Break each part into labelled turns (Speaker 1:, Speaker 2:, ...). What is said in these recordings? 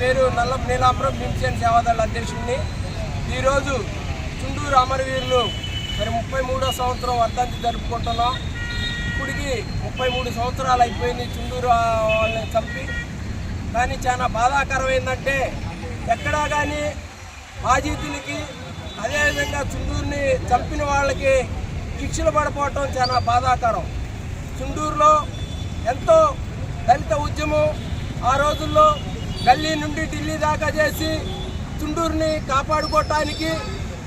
Speaker 1: పేరు నల్లం నీలాపురం భీమసేన్ సేవాదళ అధ్యక్షుడిని. ఈరోజు చుండూరు అమరవీరులు మరి ముప్పై మూడో సంవత్సరం వర్ధంతి జరుపుకుంటున్నాం. ఇప్పటికి ముప్పై మూడు సంవత్సరాలు అయిపోయింది చుండూరు వాళ్ళని చంపి. కానీ చాలా బాధాకరమైందంటే ఎక్కడా కానీ బాధితులకి అదేవిధంగా చుండూరుని చంపిన వాళ్ళకి శిక్షలు పడిపోవటం చాలా బాధాకరం. చుండూరులో ఎంతో దళిత ఉద్యమం ఆ రోజుల్లో గల్లీ నుండి ఢిల్లీ దాకా చేసి చుండూరుని కాపాడుకోవటానికి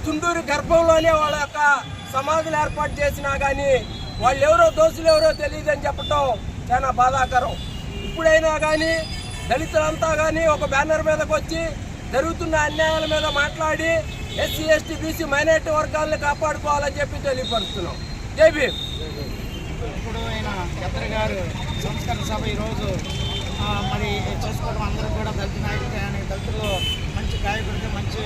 Speaker 1: చుండూరు గర్భంలోనే వాళ్ళ యొక్క సమాధులు ఏర్పాటు చేసినా కానీ వాళ్ళు ఎవరో దోషులు ఎవరో తెలియదని చెప్పటం చాలా బాధాకరం. ఇప్పుడైనా కానీ దళితులంతా కానీ ఒక బ్యానర్ మీదకి వచ్చి జరుగుతున్న అన్యాయాల మీద మాట్లాడి ఎస్సీ ఎస్టీ బీసీ మైనార్టీ వర్గాలను కాపాడుకోవాలని చెప్పి తెలియపరుస్తున్నాం. జై భీమ్.
Speaker 2: ఇప్పుడు ఆయన గారు సంస్కరణ సభ ఈరోజు చేసుకోవడం అందరూ కూడా దళిత నాయకుడికి ఆయన దళితుల్లో మంచి గాయకుడికి మంచి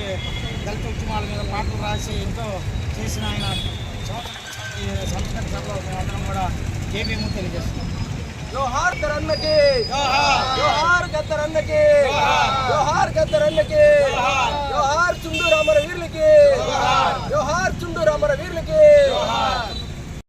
Speaker 2: దళిత ఉద్యమాల మీద పాటలు రాసి ఎంతో చేసిన ఆయన సంస్కరణ సభలో మేమందరం కూడా జేబీఎం తెలియజేస్తున్నాం.
Speaker 1: జోహార్ గద్దరన్నకి జోహార్! గద్దరన్నకి జోహార్! గద్దరన్నకి జోహార్! చుండూరు అమర వీరులకి